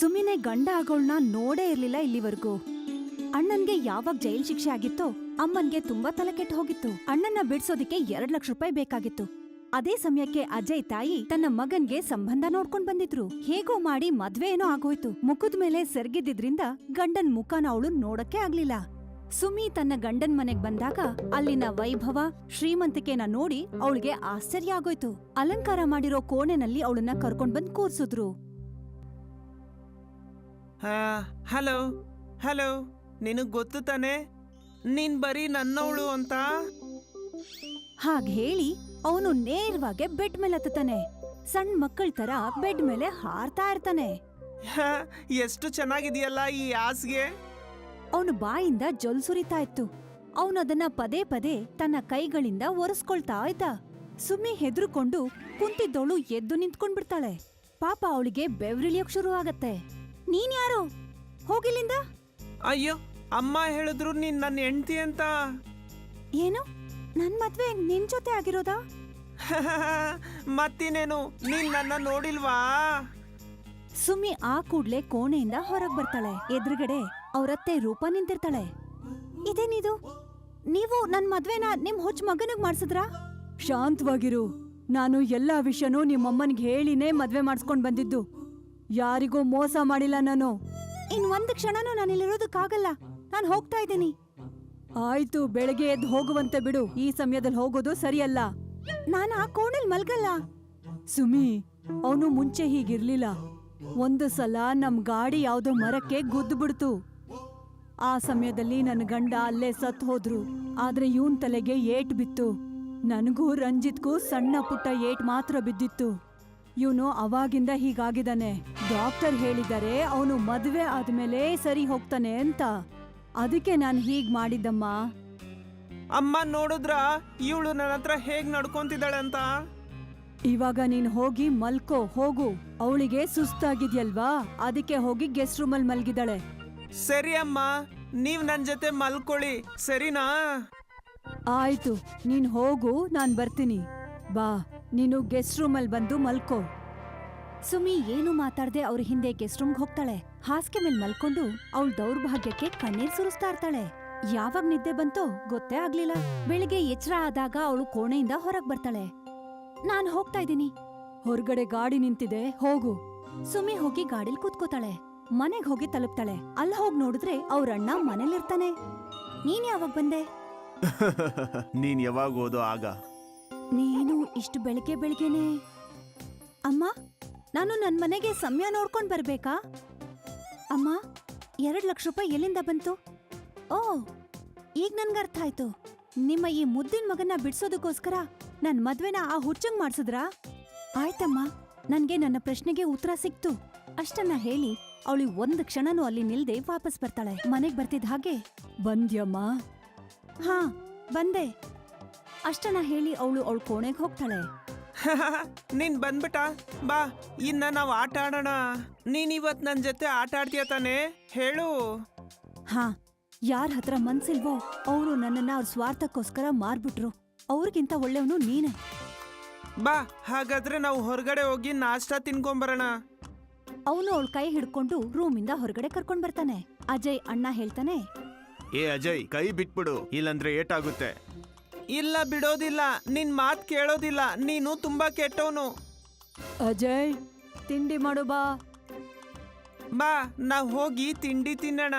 ಸುಮಿನೆ ಗಂಡ ಆಗೋಳ್ನ ನೋಡೇ ಇರ್ಲಿಲ್ಲ ಇಲ್ಲಿವರೆಗೂ. ಅಣ್ಣನ್ಗೆ ಯಾವಾಗ ಜೈಲ್ ಶಿಕ್ಷೆ ಆಗಿತ್ತೋ ಅಮ್ಮನ್ಗೆ ತುಂಬಾ ತಲೆ ಕೆಟ್ಟು ಹೋಗಿತ್ತು. ಅಣ್ಣನ್ನ ಬಿಡ್ಸೋದಿಕ್ಕೆ ಎರಡ್ ಲಕ್ಷ ರೂಪಾಯಿ ಬೇಕಾಗಿತ್ತು. ಅದೇ ಸಮಯಕ್ಕೆ ಅಜಯ್ ತಾಯಿ ತನ್ನ ಮಗನ್ಗೆ ಸಂಬಂಧ ನೋಡ್ಕೊಂಡ್ ಬಂದಿದ್ರು. ಹೇಗೋ ಮಾಡಿ ಮದ್ವೆ ಏನೋ ಆಗೋಯ್ತು. ಮುಖದ ಮೇಲೆ ಸೆರ್ಗಿದ್ದಿದ್ರಿಂದ ಗಂಡನ್ ಮುಖನ ಅವಳು ನೋಡಕ್ಕೆ ಆಗ್ಲಿಲ್ಲ. ಸುಮಿ ತನ್ನ ಗಂಡನ್ ಮನೆಗ್ ಬಂದಾಗ ಅಲ್ಲಿನ ವೈಭವ, ಶ್ರೀಮಂತಿಕೆನ ನೋಡಿ ಅವಳಿಗೆ ಆಶ್ಚರ್ಯ ಆಗೋಯ್ತು. ಅಲಂಕಾರ ಮಾಡಿರೋ ಕೋಣೆನಲ್ಲಿ ಅವಳನ್ನ ಕರ್ಕೊಂಡ್ ಬಂದ್ ಕೂರ್ಸಿದ್ರು. ಹಲೋ ಹಲೋ ನಿನಗ್ ಗೊತ್ತು ತಾನೆ? ನೀನ್ ಬರೀ ನನ್ನವಳು ಅಂತ? ಹಾಗೆ ಹೇಳಿ ಅವನು ನೇರವಾಗಿ ಬೆಡ್ ಮೇಲೆ ಹತ್ತತಾನೆ ಸಣ್ಣ ಮಕ್ಕಳ ತರ ಬೆಡ್ ಮೇಲೆ ಹಾರ್ತಾ ಇರ್ತಾನೆ. ಹ, ಎಷ್ಟು ಚೆನ್ನಾಗಿದೆಯಲ್ಲ ಈ ಹಾಸ್ಗೆ? ಅವನು ಬಾಯಿಂದ ಜೊಲ್ ಸುರಿತಾ ಇತ್ತು. ಅವನು ಅದನ್ನ ಪದೇ ಪದೇ ತನ್ನ ಕೈಗಳಿಂದ ಒರೆಸ್ಕೊಳ್ತಾ ಇದ್ದ. ಸುಮ್ಮಿ ಹೆದರ್ಕೊಂಡು ಕುಂತಿದ್ದವಳು ಎದ್ದು ನಿಂತ್ಕೊಂಡ್ಬಿಡ್ತಾಳೆ. ಪಾಪ ಅವಳಿಗೆ ಬೆವ್ರಿಳಿಯೋಕ್ ಶುರು ಆಗತ್ತೆ ನೀನ್ಯಾರು? ಹೋಗಿಲ್ಲಿಂದ? ಅಯ್ಯೋ ಅಮ್ಮ ಹೇಳಿದ್ರು ನೀನ್ ನನ್ನ ಹೆಂಡತಿ ಅಂತ. ಏನು? ನನ್ ಮದ್ವೆ ನಿನ್ ಜೊತೆ ಆಗಿರೋದಾ? ಮತ್ತಿನೇನು ನೀನ್ ನನ್ನ ನೋಡಿಲ್ವಾ? ಸುಮ್ಮಿ ಆ ಕೂಡ್ಲೆ ಕೋಣೆಯಿಂದ ಹೊರಗ್ ಬರ್ತಾಳೆ. ಎದುರುಗಡೆ ಅವರತ್ತೆ ರೂಪ ನಿಂತಿರ್ತಾಳೆ. ಇದೇನಿದು? ನೀವು ನನ್ ಮದ್ವೆನ ನಿಮ್ ಹುಚ್ಚ ಮಗನಿಗೆ ಮಾಡ್ಸಿದ್ರಾ? ಶಾಂತವಾಗಿರು. ನಾನು ಎಲ್ಲಾ ವಿಷಯನೂ ನಿಮ್ಮಮ್ಮನಿಗೆ ಹೇಳಿನೇ ಮದ್ವೆ ಮಾಡಿಸ್ಕೊಂಡ್ ಬಂದಿದ್ದು. ಯಾರಿಗೂ ಮೋಸ ಮಾಡಿಲ್ಲ ನಾನು. ಇನ್ ಒಂದ್ ಕ್ಷಣನೂ ನಾನು ಇಲ್ಲಿರೋದಕ್ಕಾಗಲ್ಲ ನಾನು ಹೋಗ್ತಾ ಇದ್ದೀನಿ. ಆಯ್ತು ಬೆಳಗ್ಗೆ ಎದ್ದು ಹೋಗುವಂತೆ ಬಿಡು. ಈ ಸಮಯದಲ್ಲಿ ಹೋಗೋದು ಸರಿಯಲ್ಲ. ನಾನು ಆ ಕೋಣೆಲ್ ಮಲ್ಗಲ್ಲ. ಸುಮಿ ಅವನು ಮುಂಚೆ ಹೀಗಿರ್ಲಿಲ್ಲ. ಒಂದು ಸಲ ನಮ್ ಗಾಡಿ ಯಾವ್ದೋ ಮರಕ್ಕೆ ಗುದ್ದು ಬಿಡ್ತು. ಆ ಸಮಯದಲ್ಲಿ ನನ್ನ ಗಂಡ ಅಲ್ಲೇ ಸತ್ ಹೋದ್ರು. ಆದ್ರೆ ಇವನ್ ತಲೆಗೆ ಏಟ್ ಬಿತ್ತು. ನನಗೂ ರಂಜಿತ್ಗೂ ಸಣ್ಣ ಪುಟ್ಟ ಏಟ್ ಮಾತ್ರ ಬಿದ್ದಿತ್ತು. ಇವನು ಅವಾಗಿಂದ ಹೀಗಾಗಿದ್ದಾನೆ. ಡಾಕ್ಟರ್ ಹೇಳಿದ್ದಾರೆ ಅವನು ಮದುವೆ ಆದ್ಮೇಲೆ ಸರಿ ಹೋಗ್ತಾನೆ ಅಂತ. ಅದಕ್ಕೆ ನಾನು ಹೀಗ್ ಮಾಡಿದ್ದಮ್ಮ. ಅಮ್ಮ ನೋಡಿದ್ರ ಇವಳು ನನ್ನ ಹತ್ರ ಹೇಗ್ ನಡ್ಕೊಂತಿದ್ದಾಳೆ ಅಂತ? ಇವಾಗ ನೀನ್ ಹೋಗಿ ಮಲ್ಕೋ ಹೋಗು. ಅವಳಿಗೆ ಸುಸ್ತಾಗಿದ್ಯಲ್ವಾ? ಅದಕ್ಕೆ ಹೋಗಿ ಗೆಸ್ಟ್ ರೂಮಲ್ಲಿ ಮಲ್ಗಿದಾಳೆ ಸರಿ ಅಮ್ಮ ನೀವ್ ನನ್ ಜೊತೆ ಮಲ್ಕೊಳ್ಳಿ ಸರಿನಾ? ಆಯ್ತು ನೀನ್ ಹೋಗು ನಾನ್ ಬರ್ತೀನಿ. ಬಾ. ನೀನು ಗೆಸ್ಟ್ ರೂಮಲ್ಲಿ ಬಂದು ಮಲ್ಕೋ. ಸುಮಿ ಏನು ಮಾತಾಡದೆ ಅವ್ರ ಹಿಂದೆ ಗೆಸ್ಟ್ ರೂಮ್ಗೆ ಹೋಗ್ತಾಳೆ. ಹಾಸಿಗೆ ಮೇಲೆ ಮಲ್ಕೊಂಡು ಅವಳ ದೌರ್ಭಾಗ್ಯಕ್ಕೆ ಕಣ್ಣೀರ್ ಸುರಿಸ್ತಾ ಇರ್ತಾಳೆ. ಯಾವಾಗ ನಿದ್ದೆ ಬಂತೋ ಗೊತ್ತೇ ಆಗ್ಲಿಲ್ಲ. ಬೆಳಿಗ್ಗೆ ಎಚ್ಚರ ಆದಾಗ ಅವಳು ಕೋಣೆಯಿಂದ ಹೊರಗ್ ಬರ್ತಾಳೆ. ನಾನ್ ಹೋಗ್ತಾ ಇದ್ದೀನಿ. ಹೊರಗಡೆ ಗಾಡಿ ನಿಂತಿದೆ, ಹೋಗು. ಸುಮಿ ಹೋಗಿ ಗಾಡಿಲ್ ಕೂತ್ಕೋತಾಳೆ. ಮನೆಗ್ ಹೋಗಿ ತಲುಪ್ತಾಳೆ. ಅಲ್ಲಿ ಹೋಗ್ ನೋಡಿದ್ರೆ ಅವ್ರ ಅಣ್ಣ ಮನೇಲಿರ್ತಾನೆ ನೀನ್ ಯಾವಾಗ ಬಂದೆ? ನೀನ್ ಯಾವಾಗ ಹೋದೋ ಆಗ. ನೀನು ಇಷ್ಟು ಬೆಳಿಗ್ಗೆ ಬೆಳಿಗ್ಗೆನೆ? ಅಮ್ಮ, ನಾನು ನನ್ನ ಮನೆಗೆ ಸಮಯ ನೋಡ್ಕೊಂಡು ಬರಬೇಕಾ? ಅಮ್ಮ, ಎರಡು ಲಕ್ಷ ರೂಪಾಯಿ ಎಲ್ಲಿಂದ ಬಂತು? ಓ, ಈಗ ನನ್ಗೆ ಅರ್ಥ ಆಯ್ತು. ನಿಮ್ಮ ಈ ಮುದ್ದಿನ ಮಗನ್ನ ಬಿಡ್ಸೋದಕ್ಕೋಸ್ಕರ ನನ್ನ ಮದ್ವೆನ ಆ ಹುಚ್ಚಂಗ್ ಮಾಡ್ಸಿದ್ರಾ? ಆಯ್ತಮ್ಮ, ನನಗೆ ನನ್ನ ಪ್ರಶ್ನೆಗೆ ಉತ್ತರ ಸಿಕ್ತು. ಅಷ್ಟನ್ನ ಹೇಳಿ ಅವಳು ಒಂದು ಕ್ಷಣನೂ ಅಲ್ಲಿ ನಿಲ್ದೆ ವಾಪಸ್ ಬರ್ತಾಳೆ. ಮನೆಗ್ ಬರ್ತಿದ್ ಹಾಗೆ, ಬಂದ್ಯಮ್ಮ? ಹಾ, ಬಂದೆ. ಅಷ್ಟನ್ನ ಹೇಳಿ ಅವಳು ಅವಳ ಕೋಣೆಗೆ ಹೋಗ್ತಾಳೆ. ನೀನ್ ಬಂದ್ಬಿಟ ಬಾ ಇನ್ನ ನಾವ್ ಆಟ ಆಡೋಣ. ನೀನ್ ಇವತ್ ನನ್ ಜೊತೆ ಆಟ ಆಡ್ತೀಯ ತಾನೆ? ಹೇಳು. ಹಾ ಯಾರ ಹತ್ರ ಮನ್ಸಿಲ್ವೋ ಅವರು ನನ್ನನ್ನ ಅವ್ರ ಸ್ವಾರ್ಥಕ್ಕೋಸ್ಕರ ಮಾರ್ಬಿಟ್ರು. ಅವ್ರಿಗಿಂತ ಒಳ್ಳೆಯವನು ನೀನೆ. ಬಾ ಹಾಗಾದ್ರೆ ನಾವು ಹೊರಗಡೆ ಹೋಗಿ ನಾಷ್ಟ ತಿನ್ಕೊಂಬರೋಣ. ಅವನು ಅವಳ ಕೈ ಹಿಡ್ಕೊಂಡು ರೂಮಿಂದ ಹೊರಗಡೆ ಕರ್ಕೊಂಡ್ ಬರ್ತಾನೆ. ಅಜಯ್ ಅಣ್ಣ ಹೇಳ್ತಾನೆ ಏ ಅಜಯ್ ಕೈ ಬಿಟ್ಬಿಡು. ಇಲ್ಲಂದ್ರೆ ಏಟಾಗುತ್ತೆ. ಇಲ್ಲ ಬಿಡೋದಿಲ್ಲ ನಿನ್ ಮಾತ್ ಕೇಳೋದಿಲ್ಲ ನೀನು ತುಂಬಾ ಕೆಟ್ಟವನು. ಅಜಯ್ ತಿಂಡಿ ಮಾಡು ಬಾ. ಬಾ ನಾ ಹೋಗಿ ತಿಂಡಿ ತಿನ್ನೋಣ.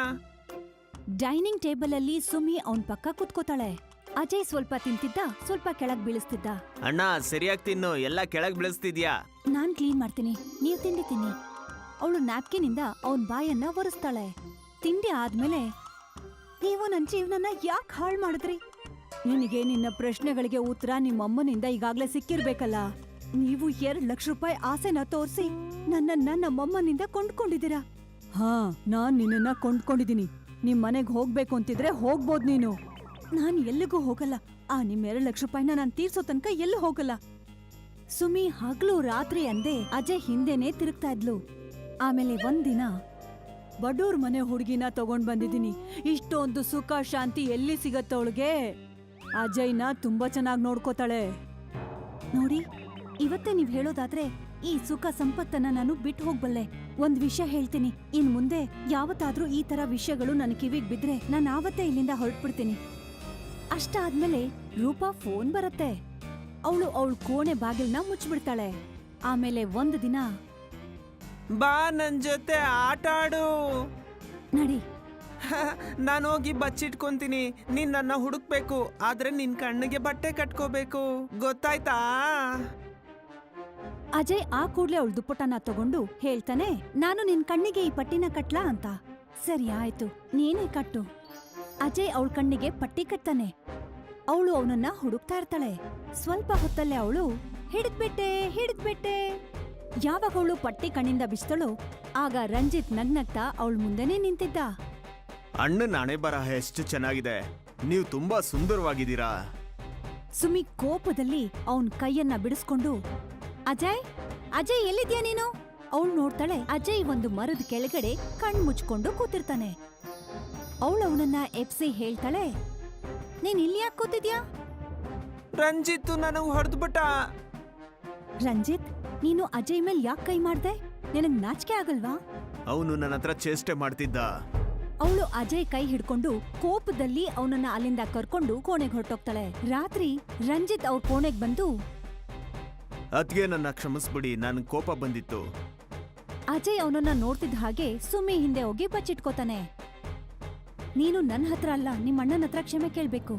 ಡೈನಿಂಗ್ ಟೇಬಲ್ ಅಲ್ಲಿ ಸುಮಿ ಅವನ್ ಪಕ್ಕ ಕುತ್ಕೋತಾಳೆ. ಅಜಯ್ ಸ್ವಲ್ಪ ತಿಂತಿದ್ದ ಸ್ವಲ್ಪ ಕೆಳಗ್ ಬೀಳಿಸ್ತಿದ್ದ. ಅಣ್ಣ ಸರಿಯಾಗಿ ತಿನ್ನು ಎಲ್ಲ ಕೆಳಗ್ ಬೆಳೆಸ್ತಿದ್ಯಾ? ನಾನ್ ಕ್ಲೀನ್ ಮಾಡ್ತೀನಿ ನೀವ್ ತಿಂಡಿ ತಿನ್ನಿ. ಅವಳು ನ್ಯಾಪ್ಕಿನಿಂದ ಅವನ್ ಬಾಯನ್ನ ಒರೆಸ್ತಾಳೆ. ತಿಂಡಿ ಆದ್ಮೇಲೆ ನೀವು ನನ್ ಜೀವನನ ಯಾಕೆ ಹಾಳು ಮಾಡಿದ್ರಿ? ನಿನಗೆ ನಿನ್ನ ಪ್ರಶ್ನೆಗಳಿಗೆ ಉತ್ತರ ನಿಮ್ಮಮ್ಮನಿಂದ ಈಗಾಗ್ಲೇ ಸಿಕ್ಕಿರ್ಬೇಕಲ್ಲ. ನೀವು ಎರಡ್ ಲಕ್ಷ ರೂಪಾಯಿ ಆಸೆನ ತೋರಿಸಿ ನನ್ನನ್ನ ನಮ್ಮಮ್ಮನಿಂದ ಕೊಂಡ್ಕೊಂಡಿದ್ದೀರಾ? ಹಾ, ನಾನ್ ನಿನ್ನನ್ನ ಕೊಂಡ್ಕೊಂಡಿದೀನಿ ನಿಮ್ ಮನೆಗ್ ಹೋಗ್ಬೇಕು ಅಂತಿದ್ರೆ ಹೋಗ್ಬೋದ್ ನೀನು. ನಾನ್ ಎಲ್ಲಿಗೂ ಹೋಗಲ್ಲ. ಆ ನಿಮ್ ಎರಡ್ ಲಕ್ಷ ರೂಪಾಯಿನ ನಾನ್ ತೀರ್ಸೋ ತನಕ ಎಲ್ಲೂ ಹೋಗಲ್ಲ. ಸುಮಿ ಹಗ್ಲು ರಾತ್ರಿ ಅಂದೆ ಅಜಯ್ ಹಿಂದೆನೆ ತಿರುಗ್ತಾ ಇದ್ಲು. ಆಮೇಲೆ ಒಂದಿನ ಬಡೂರ್ ಮನೆ ಹುಡುಗಿನ ತಗೊಂಡ್ ಬಂದಿದ್ದೀನಿ. ಇಷ್ಟೊಂದು ಸುಖ, ಶಾಂತಿ ಎಲ್ಲಿ ಸಿಗತ್ತ ಅವಳಿಗೆ? ಅಜಯ್ನ ತುಂಬಾ ಚೆನ್ನಾಗಿ ನೋಡ್ಕೋತಾಳೆ. ನೋಡಿ ಇವತ್ತೇ ನೀವ್ ಹೇಳೋದಾದ್ರೆ ಈ ಸುಖ ಸಂಪತ್ತನ್ನ ನಾನು ಬಿಟ್ಟು ಹೋಗ್ಬಲ್ಲೆ. ಒಂದ್ ವಿಷಯ ಹೇಳ್ತೀನಿ ಇನ್ ಮುಂದೆ ಯಾವತ್ತಾದ್ರೂ ಈ ತರ ವಿಷಯಗಳು ನನ್ನ ಕಿವಿಗ್ ಬಿದ್ರೆ ನಾನು ಆವತ್ತೇ ಇಲ್ಲಿಂದ ಹೊರಟ್ಬಿಡ್ತೀನಿ. ಅಷ್ಟಾದ್ಮೇಲೆ ರೂಪಾ ಫೋನ್ ಬರತ್ತೆ. ಅವಳು ಅವಳ ಕೋಣೆ ಬಾಗಿಲ್ನ ಮುಚ್ಚಿಬಿಡ್ತಾಳೆ ಆಮೇಲೆ ಒಂದು ದಿನ ಬಾ ನನ್ ಜೊತೆ ಆಟ ಆಡು ನಡಿ ನಾನು ಹೋಗಿ ಬಚ್ಚಿಟ್ಕೊಂತೀನಿ. ನೀನ್ ನನ್ನ ಹುಡುಕ್ಬೇಕು. ಆದ್ರೆ ನಿನ್ ಕಣ್ಣಿಗೆ ಬಟ್ಟೆ ಕಟ್ಕೋಬೇಕು. ಗೊತ್ತಾಯ್ತಾ? ಅಜಯ್ ಆ ಕೂಡ್ಲೆ ಅವಳ ದುಪ್ಪಟನ ತಗೊಂಡು ಹೇಳ್ತಾನೆ, ನಾನು ನಿನ್ ಕಣ್ಣಿಗೆ ಈ ಪಟ್ಟಿನ ಕಟ್ಲಾ ಅಂತ. ಸರಿ, ಆಯ್ತು. ನೀನೇ ಕಟ್ಟು. ಅಜಯ್ ಅವಳ ಕಣ್ಣಿಗೆ ಪಟ್ಟಿ ಕಟ್ತಾನೆ. ಅವಳು ಅವನನ್ನ ಹುಡುಕ್ತಾ ಇರ್ತಾಳೆ. ಸ್ವಲ್ಪ ಹೊತ್ತಲ್ಲೇ ಅವಳು, ಹಿಡಿದ್ಬಿಟ್ಟೆ ಹಿಡಿದ್ಬಿಟ್ಟೆ. ಯಾವಾಗ ಅವಳು ಪಟ್ಟಿ ಕಣ್ಣಿಂದ ಬಿಸ್ತಳೋ, ಆಗ ರಂಜಿತ್ ನಗ್ನಗ್ತಾ ಅವಳ ಮುಂದೆನೇ ನಿಂತಿದ್ದ. ಅಣ್ಣನ ಹಣೆ ಬರಹ ಎಷ್ಟು ಚೆನ್ನಾಗಿದೆ. ನೀವು ತುಂಬಾ ಸುಂದರವಾಗಿದ್ದೀರಾ. ಸುಮಿ ಕೋಪದಲ್ಲಿ ಅವನ್ ಕೈಯನ್ನ ಬಿಡಿಸ್ಕೊಂಡು ಅಜಯ್ ಅಜಯ್ ಎಲ್ಲಿದ್ಯಾ ನೀನು? ಅವಳು ನೋಡ್ತಾಳೆ ಅಜಯ್ ಒಂದು ಮರದ ಕೆಳಗಡೆ ಕಣ್ ಮುಚ್ಕೊಂಡು ಕೂತಿರ್ತಾನೆ. ಅವಳು ಅವನನ್ನ ಎಪ್ಸಿ ಹೇಳ್ತಾಳೆ ನೀನ್ ಇಲ್ಲಿ ಯಾಕೆ ಕೂತಿದ್ಯಾ? ರಂಜಿತ್ ನನಗ್ ಹೊಡೆದ್ಬಿಟ್ಟ. ರಂಜಿತ್ ನೀನು ಅಜಯ್ ಮೇಲೆ ಯಾಕೆ ಕೈ ಮಾಡ್ದೆ? ನಿನಗ್ ನಾಚಿಕೆ ಆಗಲ್ವಾ? ಅವನು ನನ್ನ ಹತ್ರ ಚೇಷ್ಟೆ ಮಾಡ್ತಿದ್ದ. ಅವಳು ಅಜಯ್ ಕೈ ಹಿಡ್ಕೊಂಡು ಕೋಪದಲ್ಲಿ ಅವನನ್ನ ಅಲ್ಲಿಂದ ಕರ್ಕೊಂಡು ಕೋಣೆಗೆ ಹೊರಟೋಗ್ತಾಳೆ. ರಾತ್ರಿ ರಂಜಿತ್ ಅವ್ರ ಕೋಣೆಗ್ ಬಂದು ಅದ್ಗೆ ನನ್ನ ಕ್ಷಮಿಸ್ಬಿಡಿ ನನ್ ಕೋಪ ಬಂದಿತ್ತು. ಅಜಯ್ ಅವನನ್ನ ನೋಡ್ತಿದ್ದ ಹಾಗೆ ಸುಮ್ಮಿ ಹಿಂದೆ ಹೋಗಿ ಬಚ್ಚಿಟ್ಕೋತಾನೆ. ನೀನು ನನ್ನ ಹತ್ರ ಅಲ್ಲ ನಿಮ್ಮ ಅಣ್ಣನ ಹತ್ರ ಕ್ಷಮೆ ಕೇಳ್ಬೇಕು.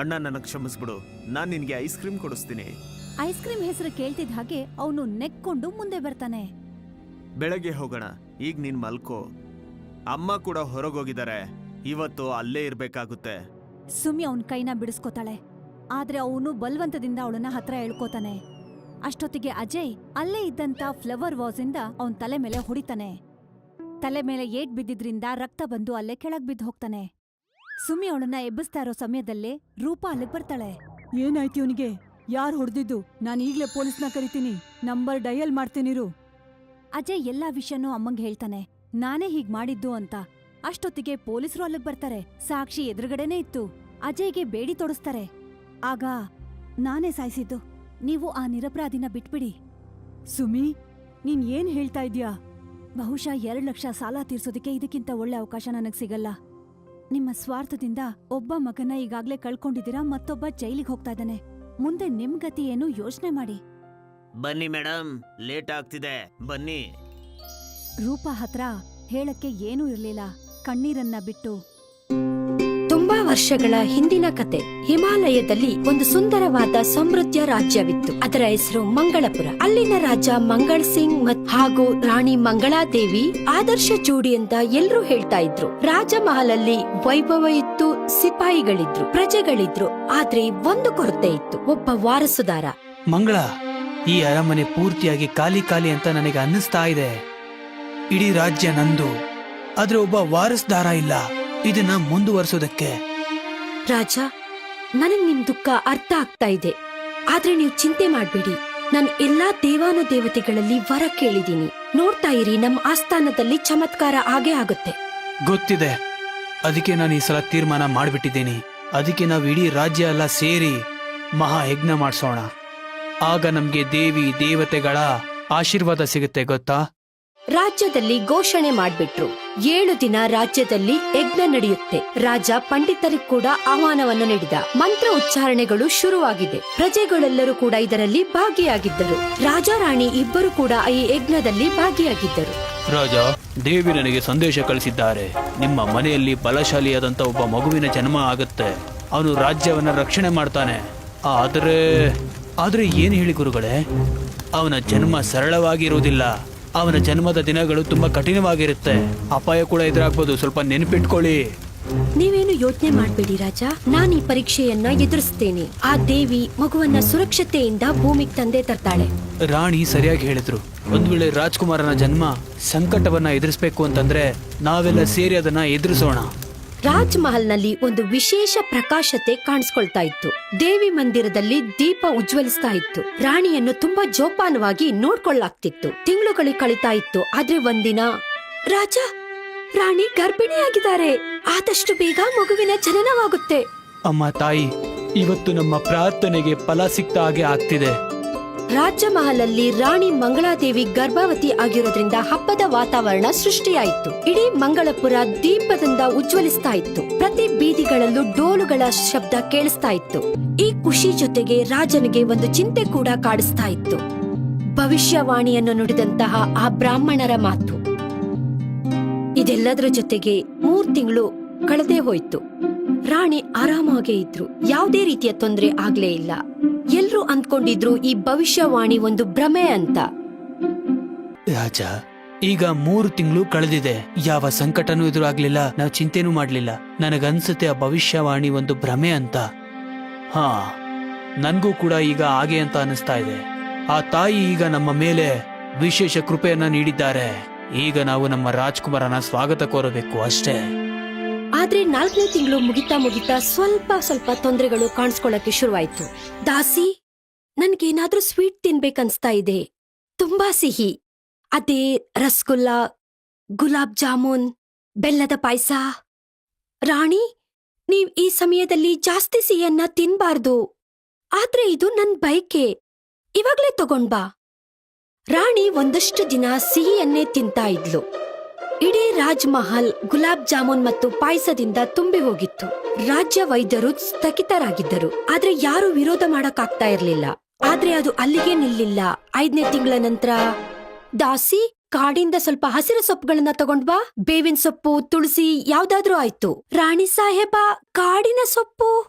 ಅಣ್ಣ ನನ್ನ ಕ್ಷಮಿಸ್ಬಿಡು. ನಾನ್ ನಿನ್ಗೆ ಐಸ್ ಕ್ರೀಮ್ ಕೊಡಿಸ್ತೀನಿ. ಐಸ್ ಕ್ರೀಮ್ ಹೆಸರು ಕೇಳ್ತಿದ್ದ ಹಾಗೆ ಅವನು ನೆಕ್ಕೊಂಡು ಮುಂದೆ ಬರ್ತಾನೆ. ಬೆಳಗ್ಗೆ ಹೋಗೋಣ ಈಗ ನೀನ್ ಮಲ್ಕೋ. ಅಮ್ಮ ಕೂಡ ಹೊರಗೋಗಿದ್ದಾರೆ. ಇವತ್ತು ಅಲ್ಲೇ ಇರ್ಬೇಕಾಗುತ್ತೆ. ಸುಮಿ ಅವನ್ ಕೈನ ಬಿಡಿಸ್ಕೋತಾಳೆ. ಆದ್ರೆ ಅವನು ಬಲ್ವಂತದಿಂದ ಅವಳನ್ನ ಹತ್ರ ಎಳ್ಕೋತಾನೆ. ಅಷ್ಟೊತ್ತಿಗೆ ಅಜಯ್ ಅಲ್ಲೇ ಇದ್ದಂತ ಫ್ಲವರ್ ವಾಸಿಂದ ಅವನ್ ತಲೆ ಮೇಲೆ ಹೊಡಿತಾನೆ. ತಲೆ ಮೇಲೆ ಏಟ್ ಬಿದ್ದಿದ್ರಿಂದ ರಕ್ತ ಬಂದು ಅಲ್ಲೇ ಕೆಳಗ್ ಬಿದ್ದು ಹೋಗ್ತಾನೆ. ಸುಮಿ ಅವಳನ್ನ ಎಬ್ಬಿಸ್ತಾ ಇರೋ ಸಮಯದಲ್ಲೇ ರೂಪಾ ಅಲ್ಲಿಗೆ ಬರ್ತಾಳೆ. ಏನಾಯ್ತು ಇವನಿಗೆ? ಯಾರು ಹೊಡೆದಿದ್ದು? ನಾನು ಈಗ್ಲೇ ಪೊಲೀಸ್ನ ಕರಿತೀನಿ. ನಂಬರ್ ಡಯಲ್ ಮಾಡ್ತೀನಿರು ಅಜಯ್ ಎಲ್ಲಾ ವಿಷಯನೂ ಅಮ್ಮಂಗೆ ಹೇಳ್ತಾನೆ. ನಾನೇ ಹೀಗ್ ಮಾಡಿದ್ದು ಅಂತ. ಅಷ್ಟೊತ್ತಿಗೆ ಪೊಲೀಸರು ಅಲ್ಲಿಗೆ ಬರ್ತಾರೆ. ಸಾಕ್ಷಿ ಎದುರುಗಡೆನೇ ಇತ್ತು. ಅಜಯ್ಗೆ ಬೇಡಿ ತೊಡಸ್ತಾರೆ. ಆಗ ನಾನೇ ಸಾಯಿಸಿದ್ದು. ನೀವು ಆ ನಿರಪರಾಧಿನ ಬಿಟ್ಬಿಡಿ. ಸುಮಿ ನೀನ್ ಏನ್ ಹೇಳ್ತಾ ಇದ್ಯಾ? ಬಹುಶಃ ಎರಡ್ ಲಕ್ಷ ಸಾಲ ತೀರ್ಸೋದಕ್ಕೆ ಇದಕ್ಕಿಂತ ಒಳ್ಳೆ ಅವಕಾಶ ನನಗ್ ಸಿಗಲ್ಲ. ನಿಮ್ಮ ಸ್ವಾರ್ಥದಿಂದ ಒಬ್ಬ ಮಗನ ಈಗಾಗ್ಲೇ ಕಳ್ಕೊಂಡಿದ್ದೀರಾ ಮತ್ತೊಬ್ಬ ಜೈಲಿಗೆ ಹೋಗ್ತಾ ಇದ್ದಾನೆ. ಮುಂದೆ ನಿಮ್ ಗತಿ ಏನು ಯೋಚನೆ ಮಾಡಿ. ಬನ್ನಿ ಮೇಡಮ್ ಲೇಟ್ ಆಗ್ತಿದೆ. ಬನ್ನಿ. ರೂಪಾ ಹತ್ರ ಹೇಳಕ್ಕೆ ಏನೂ ಇರಲಿಲ್ಲ. ಕಣ್ಣೀರನ್ನ ಬಿಟ್ಟು. ತುಂಬಾ ವರ್ಷಗಳ ಹಿಂದಿನ ಕತೆ. ಹಿಮಾಲಯದಲ್ಲಿ ಒಂದು ಸುಂದರವಾದ ಸಮೃದ್ಧ ರಾಜ್ಯವಿತ್ತು. ಅದರ ಹೆಸರು ಮಂಗಳಪುರ. ಅಲ್ಲಿನ ರಾಜ ಮಂಗಳ್ ಸಿಂಗ್ ಮತ್ ಹಾಗೂ ರಾಣಿ ಮಂಗಳಾದೇವಿ ಆದರ್ಶ ಜೋಡಿ ಅಂತ ಎಲ್ರೂ ಹೇಳ್ತಾ ಇದ್ರು. ರಾಜಮಹಲಲ್ಲಿ ವೈಭವ ಇತ್ತು ಸಿಪಾಯಿಗಳಿದ್ರು ಪ್ರಜೆಗಳಿದ್ರು. ಆದ್ರೆ ಒಂದು ಕೊರತೆ ಇತ್ತು. ಒಬ್ಬ ವಾರಸುದಾರ. ಮಂಗಳ ಈ ಅರಮನೆ ಪೂರ್ತಿಯಾಗಿ ಖಾಲಿ ಖಾಲಿ ಅಂತ ನನಗೆ ಅನ್ನಿಸ್ತಾ ಇದೆ. ಇಡೀ ರಾಜ್ಯ ನಂದು. ಆದ್ರೆ ಒಬ್ಬ ವಾರಸ್ದಾರ ಇಲ್ಲ. ಇದನ್ನ ಮುಂದುವರಿಸೋದಕ್ಕೆ. ರಾಜ ನನಗ್ ನಿಮ್ ದುಃಖ ಅರ್ಥ ಆಗ್ತಾ ಇದೆ. ಆದ್ರೆ ನೀವು ಚಿಂತೆ ಮಾಡ್ಬೇಡಿ. ನಾನು ಎಲ್ಲಾ ದೇವಾನು ದೇವತೆಗಳಲ್ಲಿ ವರ ಕೇಳಿದೀನಿ ನೋಡ್ತಾ ಇರಿ ನಮ್ಮ ಆಸ್ಥಾನದಲ್ಲಿ ಚಮತ್ಕಾರ ಆಗೇ ಆಗುತ್ತೆ. ಗೊತ್ತಿದೆ. ಅದಕ್ಕೆ ನಾನು ಈ ಸಲ ತೀರ್ಮಾನ ಮಾಡಿಬಿಟ್ಟಿದ್ದೀನಿ. ಅದಕ್ಕೆ ನಾವು ಇಡೀ ರಾಜ್ಯ ಎಲ್ಲ ಸೇರಿ ಮಹಾ ಯಜ್ಞ ಮಾಡಿಸೋಣ. ಆಗ ನಮ್ಗೆ ದೇವಿ ದೇವತೆಗಳ ಆಶೀರ್ವಾದ ಸಿಗುತ್ತೆ ಗೊತ್ತಾ? ರಾಜ್ಯದಲ್ಲಿ ಘೋಷಣೆ ಮಾಡ್ಬಿಟ್ರು. ಏಳು ದಿನ ರಾಜ್ಯದಲ್ಲಿ ಯಜ್ಞ ನಡೆಯುತ್ತೆ. ರಾಜ ಪಂಡಿತರಿಗೆ ಕೂಡ ಆಹ್ವಾನವನ್ನು ನೀಡಿದ. ಮಂತ್ರ ಉಚ್ಚಾರಣೆಗಳು ಶುರುವಾಗಿದೆ. ಪ್ರಜೆಗಳೆಲ್ಲರೂ ಕೂಡ ಇದರಲ್ಲಿ ಭಾಗಿಯಾಗಿದ್ದರು. ರಾಜ ರಾಣಿ ಇಬ್ಬರು ಕೂಡ ಈ ಯಜ್ಞದಲ್ಲಿ ಭಾಗಿಯಾಗಿದ್ದರು. ರಾಜ, ದೇವಿ ನನಗೆ ಸಂದೇಶ ಕಳಿಸಿದ್ದಾರೆ. ನಿಮ್ಮ ಮನೆಯಲ್ಲಿ ಬಲಶಾಲಿಯಾದಂತ ಒಬ್ಬ ಮಗುವಿನ ಜನ್ಮ ಆಗುತ್ತೆ. ಅವನು ರಾಜ್ಯವನ್ನ ರಕ್ಷಣೆ ಮಾಡ್ತಾನೆ. ಆದ್ರೆ ಆದ್ರೆ ಏನು ಹೇಳಿ ಗುರುಗಳೇ? ಅವನ ಜನ್ಮ ಸರಳವಾಗಿರುವುದಿಲ್ಲ. ಅವನ ಜನ್ಮದ ದಿನಗಳು ತುಂಬಾ ಕಠಿಣವಾಗಿರುತ್ತೆ. ಅಪಾಯ ಕೂಡ ಎದುರಾಗ್ಬೋದು. ಸ್ವಲ್ಪ ನೆನಪಿಟ್ಕೊಳ್ಳಿ. ನೀವೇನು ಯೋಚನೆ ಮಾಡ್ಬೇಡಿ ರಾಜ. ನಾನು ಈ ಪರೀಕ್ಷೆಯನ್ನ ಎದುರಿಸ್ತೇನೆ. ಆ ದೇವಿ ಮಗುವನ್ನ ಸುರಕ್ಷತೆಯಿಂದ ಭೂಮಿಗೆ ತಂದೆ ತರ್ತಾಳೆ. ರಾಣಿ ಸರಿಯಾಗಿ ಹೇಳಿದ್ರು. ಒಂದ್ ವೇಳೆ ರಾಜ್ಕುಮಾರನ ಜನ್ಮ ಸಂಕಟವನ್ನ ಎದುರಿಸಬೇಕು ಅಂತಂದ್ರೆ ನಾವೆಲ್ಲ ಸೇರಿ ಅದನ್ನ ಎದುರಿಸೋಣ. ರಾಜ್ ಮಹಲ್ನಲ್ಲಿ ಒಂದು ವಿಶೇಷ ಪ್ರಕಾಶತೆ ಕಾಣಿಸ್ಕೊಳ್ತಾ ಇತ್ತು. ದೇವಿ ಮಂದಿರದಲ್ಲಿ ದೀಪ ಉಜ್ವಲಿಸ್ತಾ ಇತ್ತು. ರಾಣಿಯನ್ನು ತುಂಬಾ ಜೋಪಾನವಾಗಿ ನೋಡ್ಕೊಳ್ಳಾಗ್ತಿತ್ತು. ತಿಂಗಳುಗಳು ಕಳೀತಾ ಇತ್ತು. ಆದ್ರೆ ಒಂದಿನ, ರಾಜ, ರಾಣಿ ಗರ್ಭಿಣಿಯಾಗಿದ್ದಾರೆ. ಆದಷ್ಟು ಬೇಗ ಮಗುವಿನ ಜನನವಾಗುತ್ತೆ. ಅಮ್ಮ ತಾಯಿ, ಇವತ್ತು ನಮ್ಮ ಪ್ರಾರ್ಥನೆಗೆ ಫಲ ಸಿಕ್ತ ಹಾಗೆ ಆಗ್ತಿದೆ. ರಾಜ್ಯ ಮಹಲಲ್ಲಿ ರಾಣಿ ಮಂಗಳಾದೇವಿ ಗರ್ಭಾವತಿ ಆಗಿರೋದ್ರಿಂದ ಹಬ್ಬದ ವಾತಾವರಣ ಸೃಷ್ಟಿಯಾಯಿತು. ಇಡೀ ಮಂಗಳಪುರ ದೀಪದಿಂದ ಉಜ್ವಲಿಸ್ತಾ ಇತ್ತು. ಪ್ರತಿ ಬೀದಿಗಳಲ್ಲೂ ಡೋಲುಗಳ ಶಬ್ದ ಕೇಳಿಸ್ತಾ ಇತ್ತು. ಈ ಖುಷಿ ಜೊತೆಗೆ ರಾಜನಿಗೆ ಒಂದು ಚಿಂತೆ ಕೂಡ ಕಾಡಿಸ್ತಾ ಇತ್ತು. ಭವಿಷ್ಯವಾಣಿಯನ್ನು ನುಡಿದಂತಹ ಆ ಬ್ರಾಹ್ಮಣರ ಮಾತು. ಇದೆಲ್ಲದರ ಜೊತೆಗೆ ಮೂರ್ ತಿಂಗಳು ಕಳೆದೇ ಹೋಯ್ತು. ರಾಣಿ ಆರಾಮಾಗೇ ಇದ್ರು. ಯಾವುದೇ ರೀತಿಯ ತೊಂದರೆ ಆಗ್ಲೇ ಇಲ್ಲ. ಎಲ್ರೂ ಅಂದ್ಕೊಂಡಿದ್ರು ಈ ಭವಿಷ್ಯವಾಣಿ ಒಂದು ಭ್ರಮೆ ಅಂತ. ರಾಜ, ಈಗ ಮೂರು ತಿಂಗಳು ಕಳೆದಿದೆ. ಯಾವ ಸಂಕಟನೂ ಎದುರಾಗ್ಲಿಲ್ಲ, ನಾವು ಚಿಂತೆನೂ ಮಾಡ್ಲಿಲ್ಲ. ನನಗನ್ಸುತ್ತೆ ಆ ಭವಿಷ್ಯವಾಣಿ ಒಂದು ಭ್ರಮೆ ಅಂತ. ಹಾ, ನನ್ಗೂ ಕೂಡ ಈಗ ಹಾಗೆ ಅಂತ ಅನಿಸ್ತಾ ಇದೆ. ಆ ತಾಯಿ ಈಗ ನಮ್ಮ ಮೇಲೆ ವಿಶೇಷ ಕೃಪೆಯನ್ನ ನೀಡಿದ್ದಾರೆ. ಈಗ ನಾವು ನಮ್ಮ ರಾಜ್ಕುಮಾರನ ಸ್ವಾಗತ ಕೋರಬೇಕು ಅಷ್ಟೇ. ಆದ್ರೆ ನಾಲ್ಕನೇ ತಿಂಗಳು ಮುಗಿತಾ ಮುಗಿತಾ ಸ್ವಲ್ಪ ಸ್ವಲ್ಪ ತೊಂದರೆಗಳು ಕಾಣಿಸ್ಕೊಳ್ಳಕ್ಕೆ ಶುರುವಾಯ್ತು. ದಾಸಿ, ನನ್ಗೇನಾದ್ರೂ ಸ್ವೀಟ್ ತಿನ್ಬೇಕನ್ಸ್ತಾ ಇದೆ. ತುಂಬಾ ಸಿಹಿ. ಅದೇ ರಸಗುಲ್ಲ, ಗುಲಾಬ್ ಜಾಮೂನ್, ಬೆಲ್ಲದ ಪಾಯಸ. ರಾಣಿ, ನೀವ್ ಈ ಸಮಯದಲ್ಲಿ ಜಾಸ್ತಿ ಸಿಹಿಯನ್ನ ತಿನ್ಬಾರ್ದು. ಆದ್ರೆ ಇದು ನನ್ ಬಯಕೆ. ಇವಾಗ್ಲೇ ತಗೊಂಡ್ಬಾ ರಾಣಿ ಒಂದಷ್ಟು ದಿನ ಸಿಹಿಯನ್ನೇ ತಿಂತಾ ಇದ್ಲು. ಇಡೀ ರಾಜ್ ಮಹಲ್ ಗುಲಾಬ್ ಜಾಮೂನ್ ಮತ್ತು ಪಾಯಸದಿಂದ ತುಂಬಿ ಹೋಗಿತ್ತು. ರಾಜ್ಯ ವೈದ್ಯರು ಸ್ಥಗಿತರಾಗಿದ್ದರು. ಆದ್ರೆ ಯಾರು ವಿರೋಧ ಮಾಡಕ್ಕಾಗ್ತಾ ಇರ್ಲಿಲ್ಲ. ಆದ್ರೆ ಅದು ಅಲ್ಲಿಗೆ ನಿಲ್ಲಿಲ್ಲ. ಐದನೇ ತಿಂಗಳ ನಂತರ, ದಾಸಿ, ಕಾಡಿಂದ ಸ್ವಲ್ಪ ಹಸಿರು ಸೊಪ್ಪುಗಳನ್ನ ತಗೊಂಡ್ ಬಾ. ಬೇವಿನ ಸೊಪ್ಪು, ತುಳಸಿ, ಯಾವ್ದಾದ್ರೂ ಆಯ್ತು. ರಾಣಿ ಸಾಹೇಬ, ಕಾಡಿನ ಸೊಪ್ಪು?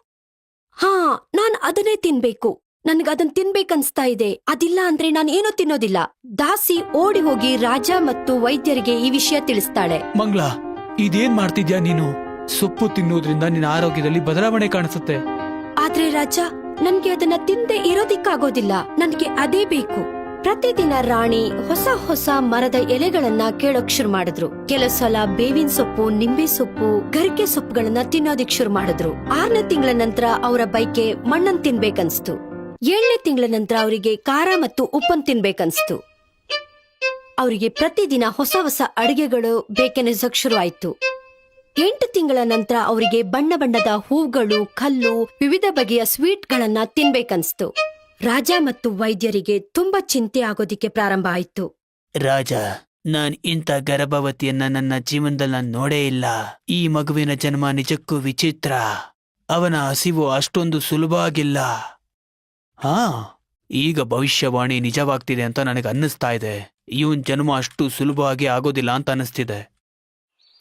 ಹಾ, ನಾನ್ ಅದನ್ನೇ ತಿನ್ಬೇಕು. ನನ್ಗ್ ಅದನ್ ತಿನ್ಬೇಕನ್ಸ್ತಾ ಇದೆ. ಅದಿಲ್ಲ ಅಂದ್ರೆ ನಾನು ಏನೂ ತಿನ್ನೋದಿಲ್ಲ. ದಾಸಿ ಓಡಿ ಹೋಗಿ ರಾಜ ಮತ್ತು ವೈದ್ಯರಿಗೆ ಈ ವಿಷಯ ತಿಳಿಸ್ತಾಳೆ. ಮಂಗ್ಲಾ ಇದೇನ್ ಮಾಡ್ತಿದ್ಯಾ ನೀನು? ಸೊಪ್ಪು ತಿನ್ನೋದ್ರಿಂದ ನಿನ್ನ ಆರೋಗ್ಯದಲ್ಲಿ ಬದಲಾವಣೆ ಕಾಣಿಸುತ್ತೆ. ಆದ್ರೆ ರಾಜ ನನ್ಗೆ ಅದನ್ನ ತಿಂದೆ ಇರೋದಿಕ್ಕಾಗೋದಿಲ್ಲ. ನನ್ಗೆ ಅದೇ ಬೇಕು. ಪ್ರತಿದಿನ ರಾಣಿ ಹೊಸ ಹೊಸ ಮರದ ಎಲೆಗಳನ್ನ ಕೇಳೋಕ್ ಶುರು ಮಾಡಿದ್ರು. ಕೆಲವು ಸಲ ಬೇವಿನ ಸೊಪ್ಪು ನಿಂಬೆ ಸೊಪ್ಪು ಗರಿಕೆ ಸೊಪ್ಪುಗಳನ್ನ ತಿನ್ನೋದಿಕ್ ಶುರು ಮಾಡಿದ್ರು. ಆರನೇ ತಿಂಗಳ ನಂತರ ಅವರ ಬೈಕೆ ಮಣ್ಣನ್ ತಿನ್ಬೇಕನ್ಸ್ತು. ಏಳನೇ ತಿಂಗಳ ನಂತರ ಅವರಿಗೆ ಖಾರ ಮತ್ತು ಉಪ್ಪನ್ ತಿನ್ಬೇಕನ್ಸ್ತು ಅವರಿಗೆ ಪ್ರತಿದಿನ ಹೊಸ ಹೊಸ ಅಡಿಗೆಗಳು ಬೇಕೆನಿಸಕ್ ಶುರುವಾಯಿತು. ಎಂಟು ತಿಂಗಳ ನಂತರ ಅವರಿಗೆ ಬಣ್ಣ ಬಣ್ಣದ ಹೂಗಳು, ಕಲ್ಲು, ವಿವಿಧ ಬಗೆಯ ಸ್ವೀಟ್ಗಳನ್ನ ತಿನ್ಬೇಕನ್ಸ್ತು ರಾಜ ಮತ್ತು ವೈದ್ಯರಿಗೆ ತುಂಬಾ ಚಿಂತೆ ಆಗೋದಿಕ್ಕೆ ಪ್ರಾರಂಭ ಆಯ್ತು. ರಾಜ, ನಾನ್ ಇಂಥ ಗರ್ಭವತಿಯನ್ನ ನನ್ನ ಜೀವನದಲ್ಲ ನೋಡೇ ಇಲ್ಲ. ಈ ಮಗುವಿನ ಜನ್ಮ ನಿಜಕ್ಕೂ ವಿಚಿತ್ರ. ಅವನ ಹಸಿವು ಅಷ್ಟೊಂದು ಸುಲಭ ಆಗಿಲ್ಲ ಹಾ, ಈಗ ಭವಿಷ್ಯವಾಣಿ ನಿಜವಾಗ್ತಿದೆ ಅಂತ ನನಗೆ ಅನ್ನಿಸ್ತಾ ಇದೆ. ಇವನ್ ಜನ್ಮ ಅಷ್ಟು ಸುಲಭವಾಗಿ ಆಗೋದಿಲ್ಲ ಅಂತ ಅನ್ನಿಸ್ತಿದೆ.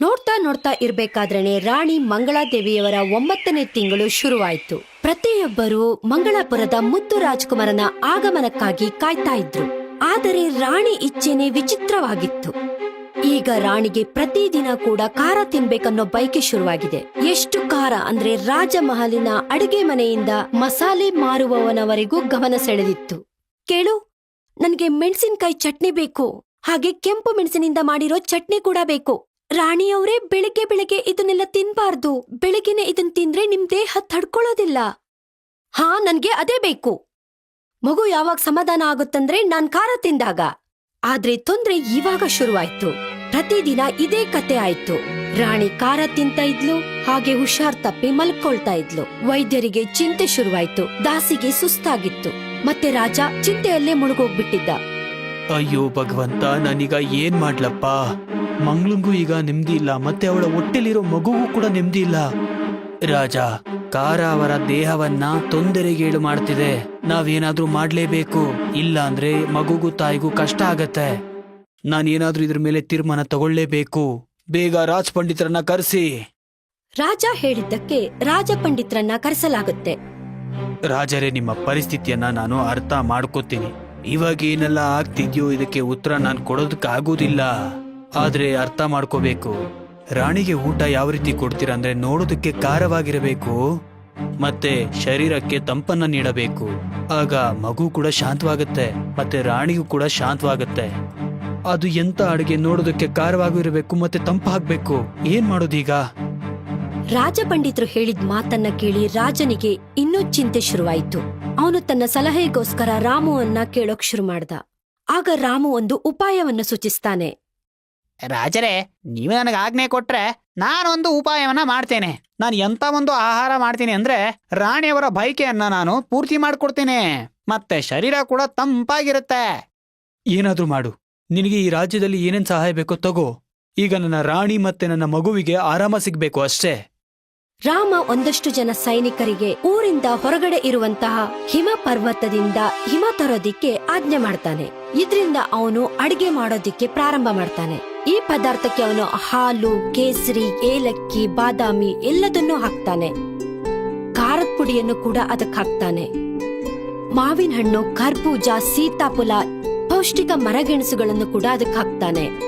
ನೋಡ್ತಾ ನೋಡ್ತಾ ಇರ್ಬೇಕಾದ್ರೇನೆ ರಾಣಿ ಮಂಗಳಾದೇವಿಯವರ ಒಂಬತ್ತನೇ ತಿಂಗಳು ಶುರುವಾಯಿತು. ಪ್ರತಿಯೊಬ್ಬರು ಮಂಗಳಾಪುರದ ಮುತ್ತು ರಾಜ್ಕುಮಾರನ ಆಗಮನಕ್ಕಾಗಿ ಕಾಯ್ತಾ ಇದ್ರು. ಆದರೆ ರಾಣಿ ಇಚ್ಛೆನೆ ವಿಚಿತ್ರವಾಗಿತ್ತು. ಈಗ ರಾಣಿಗೆ ಪ್ರತಿದಿನ ಕೂಡ ಖಾರ ತಿನ್ಬೇಕನ್ನೋ ಬಯಕೆ ಶುರುವಾಗಿದೆ. ಎಷ್ಟು ಖಾರ ಅಂದ್ರೆ ರಾಜಮಹಲಿನ ಅಡುಗೆ ಮನೆಯಿಂದ ಮಸಾಲೆ ಮಾರುವವನವರೆಗೂ ಗಮನ ಸೆಳೆದಿತ್ತು. ಕೇಳು, ನನ್ಗೆ ಮೆಣಸಿನಕಾಯಿ ಚಟ್ನಿ ಬೇಕು. ಹಾಗೆ ಕೆಂಪು ಮೆಣಸಿನಿಂದ ಮಾಡಿರೋ ಚಟ್ನಿ ಕೂಡ ಬೇಕು. ರಾಣಿಯವರೇ ಬೆಳಿಗ್ಗೆ ಬೆಳಿಗ್ಗೆ ಇದನ್ನೆಲ್ಲ ತಿನ್ಬಾರ್ದು. ಬೆಳಿಗ್ಗೆನೆ ಇದನ್ ತಿಂದ್ರೆ ನಿಮ್ ದೇಹ ತಡ್ಕೊಳ್ಳೋದಿಲ್ಲ. ಹಾ, ನನ್ಗೆ ಅದೇ ಬೇಕು. ಮಗು ಯಾವಾಗ ಸಮಾಧಾನ ಆಗುತ್ತಂದ್ರೆ ನಾನ್ ಖಾರ ತಿಂದಾಗ. ಆದ್ರೆ ತೊಂದ್ರೆ ಇವಾಗ ಶುರುವಾಯ್ತು. ಪ್ರತಿದಿನ ಇದೇ ಕತೆ ಆಯ್ತು. ರಾಣಿ ಖಾರ ತಿಂತ ಇದ್ಲು, ಹಾಗೆ ಹುಷಾರ್ ತಪ್ಪಿ ಮಲ್ಕೊಳ್ತಾ ಇದ್ಲು. ವೈದ್ಯರಿಗೆ ಚಿಂತೆ ಶುರುವಾಯ್ತು, ದಾಸಿಗೆ ಸುಸ್ತಾಗಿತ್ತು. ಮತ್ತೆ ರಾಜ ಚಿಂತೆಯಲ್ಲೇ ಮುಳುಗೋಗ್ಬಿಟ್ಟಿದ್ದ. ಅಯ್ಯೋ ಭಗವಂತ, ನಾನೀಗ ಏನ್ ಮಾಡ್ಲಪ್ಪ? ಮಂಗ್ಳಂಗೂ ಈಗ ನೆಮ್ಮದಿ ಇಲ್ಲ, ಮತ್ತೆ ಅವಳ ಹೊಟ್ಟೆಲಿರೋ ಮಗುಗೂ ಕೂಡ ನೆಮ್ಮದಿ ಇಲ್ಲ. ರಾಜ ಕಾರ ಅವರ ದೇಹವನ್ನ ತೊಂದರೆಗೀಡು ಮಾಡ್ತಿದೆ. ನಾವೇನಾದ್ರೂ ಮಾಡ್ಲೇಬೇಕು. ಇಲ್ಲ ಅಂದ್ರೆ ಮಗುಗೂ ತಾಯಿಗೂ ಕಷ್ಟ ಆಗತ್ತೆ. ನಾನೇನಾದ್ರೂ ಇದ್ರ ಮೇಲೆ ತೀರ್ಮಾನ ತಗೊಳ್ಳೇಬೇಕು. ಬೇಗ ರಾಜ್ ಪಂಡಿತರನ್ನ ಕರೆಸಿ. ರಾಜ ಹೇಳಿದ್ದಕ್ಕೆ ರಾಜ ಪಂಡಿತರನ್ನ ಕರೆಸಲಾಗುತ್ತೆ. ರಾಜರೇ ನಿಮ್ಮ ಪರಿಸ್ಥಿತಿಯನ್ನ ನಾನು ಅರ್ಥ ಮಾಡ್ಕೋತೀನಿ. ಇವಾಗ ಏನೆಲ್ಲ ಆಗ್ತಿದ್ಯೋ ಇದಕ್ಕೆ ಉತ್ತರ ನಾನು ಕೊಡೋದಕ್ಕಾಗೋದಿಲ್ಲ. ಆದ್ರೆ ಅರ್ಥ ಮಾಡ್ಕೋಬೇಕು. ರಾಣಿಗೆ ಊಟ ಯಾವ ರೀತಿ ಕೊಡ್ತೀರಾ ಅಂದ್ರೆ ನೋಡೋದಕ್ಕೆ ಖಾರವಾಗಿರಬೇಕು. ಮತ್ತೆ ಶರೀರಕ್ಕೆ ತಂಪನ್ನ ನೀಡಬೇಕು. ಆಗ ಮಗು ಕೂಡ ಶಾಂತವಾಗುತ್ತೆ ಮತ್ತೆ ರಾಣಿಗೂ ಕೂಡ ಶಾಂತವಾಗುತ್ತೆ. ಅದು ಎಂತ ಅಡುಗೆ ನೋಡೋದಕ್ಕೆ ಖಾರವಾಗೂ ಇರಬೇಕು ಮತ್ತೆ ತಂಪಾಗಬೇಕು ಏನ್ ಮಾಡೋದೀಗ? ರಾಜ ಪಂಡಿತರು ಹೇಳಿದ ಮಾತನ್ನ ಕೇಳಿ ರಾಜನಿಗೆ ಇನ್ನೂ ಚಿಂತೆ ಶುರುವಾಯಿತು. ಅವನು ತನ್ನ ಸಲಹೆಗೋಸ್ಕರ ರಾಮುವನ್ನ ಕೇಳೋಕ್ ಶುರು ಮಾಡ್ದ. ಆಗ ರಾಮು ಒಂದು ಉಪಾಯವನ್ನು ಸೂಚಿಸ್ತಾನೆ. ರಾಜರೇ ನೀವು ನನಗೆ ಆಜ್ಞೆ ಕೊಟ್ರೆ ನಾನೊಂದು ಉಪಾಯವನ್ನ ಮಾಡ್ತೇನೆ. ನಾನು ಎಂತ ಒಂದು ಆಹಾರ ಮಾಡ್ತೀನಿ ಅಂದ್ರೆ ರಾಣಿಯವರ ಬಯಕೆಯನ್ನ ನಾನು ಪೂರ್ತಿ ಮಾಡ್ಕೊಡ್ತೇನೆ. ಮತ್ತೆ ಶರೀರ ಕೂಡ ತಂಪಾಗಿರುತ್ತೆ. ಏನಾದ್ರೂ ಮಾಡು. ನಿನಗೆ ಈ ರಾಜ್ಯದಲ್ಲಿ ಏನೇನ್ ಸಹಾಯ ಬೇಕೋ ತಗೋ. ಈಗ ನನ್ನ ರಾಣಿ ಮತ್ತೆ ನನ್ನ ಮಗುವಿಗೆ ಆರಾಮ ಸಿಗ್ಬೇಕು ಅಷ್ಟೇ. ರಾಮ ಒಂದಷ್ಟು ಜನ ಸೈನಿಕರಿಗೆ ಊರಿಂದ ಹೊರಗಡೆ ಇರುವಂತಹ ಹಿಮ ಪರ್ವತದಿಂದ ಹಿಮ ತರೋದಿಕ್ಕೆ ಆಜ್ಞೆ ಮಾಡ್ತಾನೆ. ಇದ್ರಿಂದ ಅವನು ಅಡಿಗೆ ಮಾಡೋದಿಕ್ಕೆ ಪ್ರಾರಂಭ ಮಾಡ್ತಾನೆ. ಈ ಪದಾರ್ಥಕ್ಕೆ ಅವನು ಹಾಲು, ಕೇಸರಿ, ಏಲಕ್ಕಿ, ಬಾದಾಮಿ ಎಲ್ಲದನ್ನೂ ಹಾಕ್ತಾನೆ. ಖಾರದ ಪುಡಿಯನ್ನು ಕೂಡ ಅದಕ್ಕೆ ಹಾಕ್ತಾನೆ. ಮಾವಿನ ಹಣ್ಣು, ಕರ್ಬೂಜ, ಸೀತಾಫಲ ಪೌಷ್ಟಿಕ ಮರಗೆಣಸುಗಳನ್ನು ಕೂಡ ಅದಕ್ಕೆ ಹಾಕ್ತಾನೆ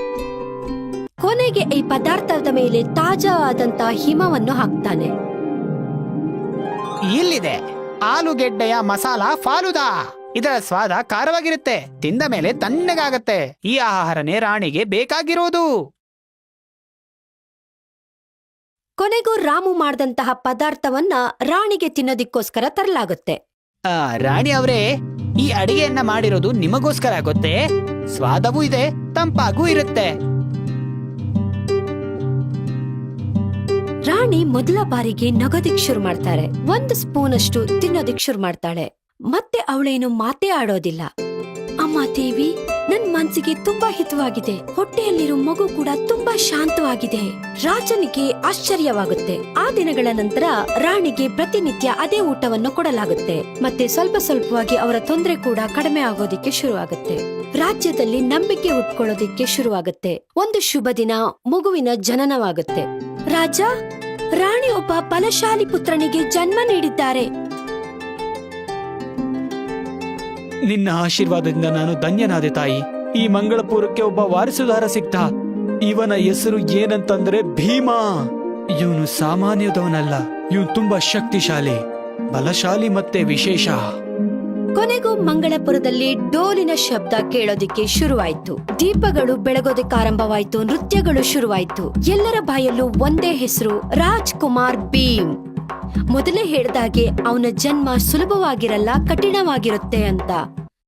ಕೊನೆಗೆ ಈ ಪದಾರ್ಥದ ಮೇಲೆ ತಾಜಾ ಆದಂತ ಹಿಮವನ್ನು ಹಾಕ್ತಾನೆ. ಇಲ್ಲಿದೆ. ಆಲೂಗೆಡ್ಡೆಯ ಮಸಾಲ ಫಾಲುದಾ. ಇದರ ಸ್ವಾದ ಖಾರವಾಗಿರುತ್ತೆ. ತಿಂದ ಮೇಲೆ ತಣ್ಣಗಾಗತ್ತೆ. ಈ ಆಹಾರನೇ ರಾಣಿಗೆ ಬೇಕಾಗಿರೋದು. ಕೊನೆಗೂ ರಾಮು ಮಾಡಿದಂತಹ ಪದಾರ್ಥವನ್ನ ರಾಣಿಗೆ ತಿನ್ನೋದಿಕ್ಕೋಸ್ಕರ ತರಲಾಗುತ್ತೆ. ಆ, ರಾಣಿ ಅವರೇ ಈ ಅಡಿಗೆಯನ್ನ ಮಾಡಿರೋದು ನಿಮಗೋಸ್ಕರ ಆಗುತ್ತೆ. ಸ್ವಾದವೂ ಇದೆ, ತಂಪಾಗೂ ಇರುತ್ತೆ. ರಾಣಿ ಮೊದಲ ಬಾರಿಗೆ ನಗೋದಿಕ್ ಶುರು ಮಾಡ್ತಾರೆ. ಒಂದು ಸ್ಪೂನ್ ಅಷ್ಟು ತಿನ್ನೋದಿಕ್ ಶುರು ಮಾಡ್ತಾಳೆ. ಮತ್ತೆ ಅವಳೇನು ಮಾತೇ ಆಡೋದಿಲ್ಲ. ಅಮ್ಮ ದೇವಿ ಮನ್ಸಿಗೆ ತುಂಬಾ ಹಿತವಾಗಿದೆ. ಹೊಟ್ಟೆಯಲ್ಲಿರೋ ಮಗು ಕೂಡ ತುಂಬಾ ಶಾಂತವಾಗಿದೆ. ರಾಜನಿಗೆ ಆಶ್ಚರ್ಯವಾಗುತ್ತೆ. ಆ ದಿನಗಳ ನಂತರ ರಾಣಿಗೆ ಪ್ರತಿನಿತ್ಯ ಅದೇ ಊಟವನ್ನು ಕೊಡಲಾಗುತ್ತೆ. ಮತ್ತೆ ಸ್ವಲ್ಪ ಸ್ವಲ್ಪವಾಗಿ ಅವರ ತೊಂದರೆ ಕೂಡ ಕಡಿಮೆ ಆಗೋದಿಕ್ಕೆ ಶುರುವಾಗುತ್ತೆ. ರಾಜ್ಯದಲ್ಲಿ ನಂಬಿಕೆ ಉಟ್ಕೊಳ್ಳೋದಿಕ್ಕೆ ಶುರುವಾಗುತ್ತೆ. ಒಂದು ಶುಭ ದಿನ ಮಗುವಿನ ಜನನವಾಗುತ್ತೆ. ರಾಜ, ರಾಣಿ ಒಬ್ಬ ಬಲಶಾಲಿ ಪುತ್ರನಿಗೆ ಜನ್ಮ ನೀಡಿದ್ದಾರೆ. ನಿನ್ನ ಆಶೀರ್ವಾದದಿಂದ ನಾನು ಧನ್ಯನಾದೆ ತಾಯಿ. ಈ ಮಂಗಳಪುರಕ್ಕೆ ಒಬ್ಬ ವಾರಸುದಾರ ಸಿಕ್ತ. ಇವನ ಹೆಸರು ಏನಂತಂದ್ರೆ ಭೀಮಾ. ಇವನು ಸಾಮಾನ್ಯದವನಲ್ಲ, ಇವನು ತುಂಬಾ ಶಕ್ತಿಶಾಲಿ, ಬಲಶಾಲಿ ಮತ್ತೆ ವಿಶೇಷ. ಕೊನೆಗೂ ಮಂಗಳಪುರದಲ್ಲಿ ಡೋಲಿನ ಶಬ್ದ ಕೇಳೋದಿಕ್ಕೆ ಶುರುವಾಯ್ತು. ದೀಪಗಳು ಬೆಳಗೋದಕ್ಕೆ ಆರಂಭವಾಯ್ತು, ನೃತ್ಯಗಳು ಶುರುವಾಯ್ತು. ಎಲ್ಲರ ಬಾಯಲ್ಲೂ ಒಂದೇ ಹೆಸರು ರಾಜ್ ಕುಮಾರ್ ಭೀಮ್. ಮೊದಲೇ ಹೇಳ್ದಾಗೆ ಅವನ ಜನ್ಮ ಸುಲಭವಾಗಿರಲ್ಲ, ಕಠಿಣವಾಗಿರುತ್ತೆ ಅಂತ.